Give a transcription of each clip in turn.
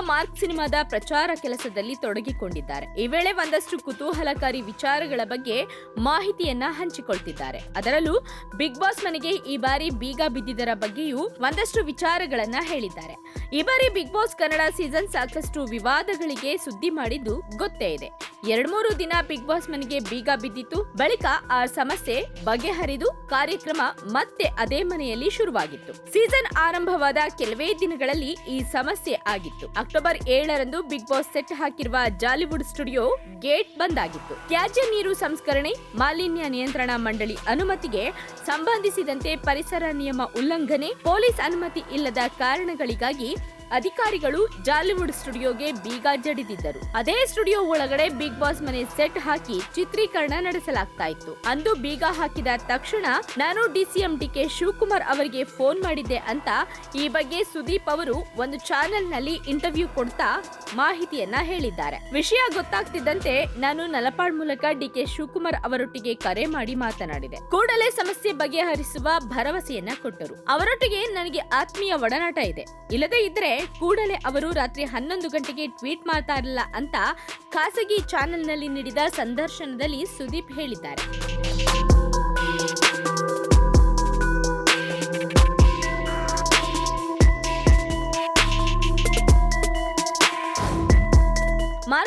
Mark ಸಿನಿಮಾದ ಪ್ರಚಾರ ಕೆಲಸದಲ್ಲಿ ತೊಡಗಿಕೊಂಡಿದ್ದಾರೆ. ಈ ವೇಳೆ ಒಂದಷ್ಟು ಕುತೂಹಲಕಾರಿ ವಿಚಾರಗಳ ಬಗ್ಗೆ ಮಾಹಿತಿಯನ್ನ ಹಂಚಿಕೊಳ್ತಿದ್ದಾರೆ. ಅದರಲ್ಲೂ ಬಿಗ್ ಬಾಸ್ ಮನೆಗೆ ಈ ಬಾರಿ ಬೀಗ ಬಿದ್ದಿದ್ದರ ಬಗ್ಗೆಯೂ ಒಂದಷ್ಟು ವಿಚಾರಗಳನ್ನ ಹೇಳಿದ್ದಾರೆ. ಈ ಬಾರಿ ಬಿಗ್ ಬಾಸ್ ಕನ್ನಡ ಸೀಸನ್ ಸಾಕಷ್ಟು ವಿವಾದಗಳಿಗೆ ಸುದ್ದಿ ಮಾಡಿದ್ದು ಗೊತ್ತೇ ಇದೆ. ಎರಡ್ಮೂರು ದಿನ ಬಿಗ್ ಬಾಸ್ ಮನೆಗೆ ಬೀಗ ಬಿದ್ದಿತ್ತು. ಬಳಿಕ ಆ ಸಮಸ್ಯೆ ಬಗೆಹರಿದು ಕಾರ್ಯಕ್ರಮ ಮತ್ತೆ ಅದೇ ಮನೆಯಲ್ಲಿ ಶುರುವಾಗಿತ್ತು. ಸೀಸನ್ ಆರಂಭವಾದ ಕೆಲವೇ ದಿನಗಳಲ್ಲಿ ಈ ಸಮಸ್ಯೆ ಆಗಿತ್ತು. ಅಕ್ಟೋಬರ್ ಏಳರಂದು ಬಿಗ್ ಬಾಸ್ ಸೆಟ್ ಹಾಕಿರುವ ಜಾಲಿವುಡ್ ಸ್ಟುಡಿಯೋ ಗೇಟ್ ಬಂದ್ ಆಗಿತ್ತು ತ್ಯಾಜ್ಯ ನೀರು ಸಂಸ್ಕರಣೆ, ಮಾಲಿನ್ಯ ನಿಯಂತ್ರಣ ಮಂಡಳಿ ಅನುಮತಿಗೆ ಸಂಬಂಧಿಸಿದಂತೆ ಪರಿಸರ ನಿಯಮ ಉಲ್ಲಂಘನೆ, ಪೊಲೀಸ್ ಅನುಮತಿ ಇಲ್ಲದ ಕಾರಣಗಳಿಗಾಗಿ ಅಧಿಕಾರಿಗಳು ಜಾಲಿವುಡ್ ಸ್ಟುಡಿಯೋಗೆ ಬೀಗ ಜಡಿದಿದ್ದರು. ಅದೇ ಸ್ಟುಡಿಯೋ ಒಳಗಡೆ ಬಿಗ್ ಬಾಸ್ ಮನೆ ಸೆಟ್ ಹಾಕಿ ಚಿತ್ರೀಕರಣ ನಡೆಸಲಾಗ್ತಾ ಇತ್ತು. ಅಂದು ಬೀಗ ಹಾಕಿದ ತಕ್ಷಣ ನಾನು ಡಿಸಿಎಂ ಡಿಕೆ ಶಿವಕುಮಾರ್ ಅವರಿಗೆ ಫೋನ್ ಮಾಡಿದ್ದೆ ಅಂತ ಈ ಬಗ್ಗೆ ಸುದೀಪ್ ಅವರು ಒಂದು ಚಾನೆಲ್ನಲ್ಲಿ ಇಂಟರ್ವ್ಯೂ ಕೊಡ್ತಾ ಮಾಹಿತಿಯನ್ನ ಹೇಳಿದ್ದಾರೆ. ವಿಷಯ ಗೊತ್ತಾಗ್ತಿದ್ದಂತೆ ನಾನು ನಲಪಾಡ್ ಮೂಲಕ ಡಿಕೆ ಶಿವಕುಮಾರ್ ಅವರೊಟ್ಟಿಗೆ ಕರೆ ಮಾಡಿ ಮಾತನಾಡಿದೆ. ಕೂಡಲೇ ಸಮಸ್ಯೆ ಬಗೆಹರಿಸುವ ಭರವಸೆಯನ್ನ ಕೊಟ್ಟರು. ಅವರೊಟ್ಟಿಗೆ ನನಗೆ ಆತ್ಮೀಯ ಒಡನಾಟ ಇದೆ. ಇಲ್ಲದೇ ಇದ್ರೆ ಕೂಡಲೇ ಅವರು ರಾತ್ರಿ ಹನ್ನೊಂದು ಗಂಟೆಗೆ ಟ್ವೀಟ್ ಮಾಡ್ತಾ ಇರಲಿಲ್ಲ ಅಂತ ಖಾಸಗಿ ಚಾನೆಲ್ನಲ್ಲಿ ನೀಡಿದ ಸಂದರ್ಶನದಲ್ಲಿ ಸುದೀಪ್ ಹೇಳಿದ್ದಾರೆ.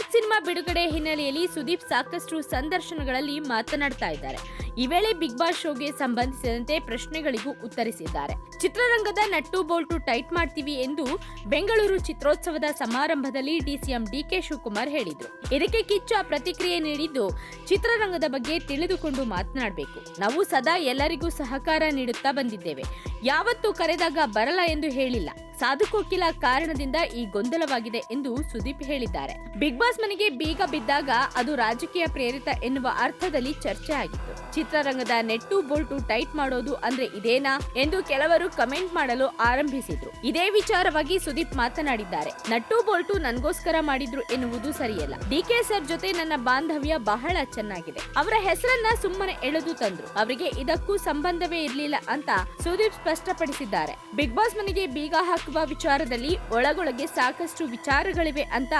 ಮಾರ್ಕ್ ಸಿನಿಮಾ ಬಿಡುಗಡೆ ಹಿನ್ನೆಲೆಯಲ್ಲಿ ಸುದೀಪ್ ಸಾಕಷ್ಟು ಸಂದರ್ಶನಗಳಲ್ಲಿ ಮಾತನಾಡ್ತಾ ಇದ್ದಾರೆ. ಈ ವೇಳೆ ಬಿಗ್ ಬಾಸ್ ಶೋಗೆ ಸಂಬಂಧಿಸಿದಂತೆ ಪ್ರಶ್ನೆಗಳಿಗೂ ಉತ್ತರಿಸಿದ್ದಾರೆ. ಚಿತ್ರರಂಗದ ನಟ್ಟು ಬೋಲ್ಟು ಟೈಟ್ ಮಾಡ್ತೀವಿ ಎಂದು ಬೆಂಗಳೂರು ಚಿತ್ರೋತ್ಸವದ ಸಮಾರಂಭದಲ್ಲಿ ಡಿಸಿಎಂ ಡಿಕೆ ಶಿವಕುಮಾರ್ ಹೇಳಿದ್ರು. ಇದಕ್ಕೆ ಕಿಚ್ಚ ಪ್ರತಿಕ್ರಿಯೆ ನೀಡಿದ್ದು, ಚಿತ್ರರಂಗದ ಬಗ್ಗೆ ತಿಳಿದುಕೊಂಡು ಮಾತನಾಡಬೇಕು. ನಾವು ಸದಾ ಎಲ್ಲರಿಗೂ ಸಹಕಾರ ನೀಡುತ್ತಾ ಬಂದಿದ್ದೇವೆ. ಯಾವತ್ತೂ ಕರೆದಾಗ ಬರಲ್ಲ ಎಂದು ಹೇಳಿಲ್ಲ. ಸಾಧುಕೋಕಿಲ ಕಾರಣದಿಂದ ಈ ಗೊಂದಲವಾಗಿದೆ ಎಂದು ಸುದೀಪ್ ಹೇಳಿದ್ದಾರೆ. ಬಿಗ್ ಬಾಸ್ ಮನೆಗೆ ಬೀಗ ಬಿದ್ದಾಗ ಅದು ರಾಜಕೀಯ ಪ್ರೇರಿತ ಎನ್ನುವ ಅರ್ಥದಲ್ಲಿ ಚರ್ಚೆ ಆಗಿತ್ತು. ಚಿತ್ರರಂಗದ ನೆಟ್ಟು ಬೋಲ್ಟು ಟೈಟ್ ಮಾಡೋದು ಅಂದ್ರೆ ಇದೇನಾ ಎಂದು ಕೆಲವರು ಕಮೆಂಟ್ ಮಾಡಲು ಆರಂಭಿಸಿದ್ರು. ಇದೇ ವಿಚಾರವಾಗಿ ಸುದೀಪ್ ಮಾತನಾಡಿದ್ದಾರೆ. ನಟ್ಟು ಬೋಲ್ಟು ನನ್ಗೋಸ್ಕರ ಮಾಡಿದ್ರು ಎನ್ನುವುದು ಸರಿಯಲ್ಲ. ಡಿ ಕೆ ಸರ್ ಜೊತೆ ನನ್ನ ಬಾಂಧವ್ಯ ಬಹಳ ಚೆನ್ನಾಗಿದೆ. ಅವರ ಹೆಸರನ್ನ ಸುಮ್ಮನೆ ಎಳೆದು ತಂದ್ರು. ಅವರಿಗೆ ಇದಕ್ಕೂ ಸಂಬಂಧವೇ ಇರಲಿಲ್ಲ ಅಂತ ಸುದೀಪ್ ಸ್ಪಷ್ಟಪಡಿಸಿದ್ದಾರೆ. ಬಿಗ್ ಬಾಸ್ ಮನೆಗೆ ಬೀಗ ಹಾಕುವ ವಿಚಾರದಲ್ಲಿ ಒಳಗೊಳಗೆ ಸಾಕಷ್ಟು ವಿಚಾರಗಳಿವೆ ಅಂತ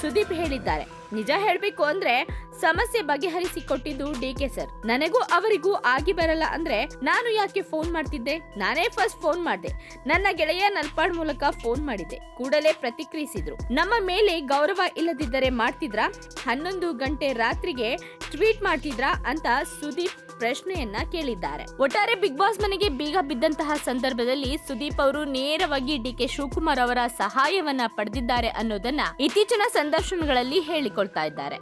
ಸುದೀಪ್ ಹೇಳಿದ್ದಾರೆ. ನಿಜ ಹೇಳಬೇಕು ಅಂದ್ರೆ ಸಮಸ್ಯೆ ಬಗೆಹರಿಸಿಕೊಟ್ಟಿದ್ದು ಡಿಕೆ ಸರ್. ನನಗೂ ಅವರಿಗೂ ಆಗಿ ಬರಲ್ಲ ಅಂದ್ರೆ ನಾನು ಯಾಕೆ ಫೋನ್ ಮಾಡ್ತಿದ್ದೆ? ನಾನೇ ಫಸ್ಟ್ ಫೋನ್ ಮಾಡಿದೆ. ನನ್ನ ಗೆಳೆಯ ನಲ್ಪಾಡ್ ಮೂಲಕ ಫೋನ್ ಮಾಡಿದ್ದೆ ಕೂಡಲೇ ಪ್ರತಿಕ್ರಿಯಿಸಿದ್ರು. ನಮ್ಮ ಮೇಲೆ ಗೌರವ ಇಲ್ಲದಿದ್ದರೆ ಮಾಡ್ತಿದ್ರಾ? ಹನ್ನೊಂದು ಗಂಟೆ ರಾತ್ರಿಗೆ ಟ್ವೀಟ್ ಮಾಡ್ತಿದ್ರಾ ಅಂತ ಸುದೀಪ್ ಪ್ರಶ್ನೆಯನ್ನ ಕೇಳಿದ್ದಾರೆ. ಒಟ್ಟಾರೆ ಬಿಗ್ ಬಾಸ್ ಮನೆಗೆ ಬೀಗ ಬಿದ್ದಂತಹ ಸಂದರ್ಭದಲ್ಲಿ ಸುದೀಪ್ ಅವರು ನೇರವಾಗಿ ಡಿ ಕೆ ಶಿವಕುಮಾರ್ ಅವರ ಸಹಾಯವನ್ನ ಪಡೆದಿದ್ದಾರೆ ಅನ್ನೋದನ್ನ ಇತ್ತೀಚಿನ ಸಂದರ್ಶನಗಳಲ್ಲಿ ಹೇಳಿಕೊಳ್ತಾ ಇದ್ದಾರೆ.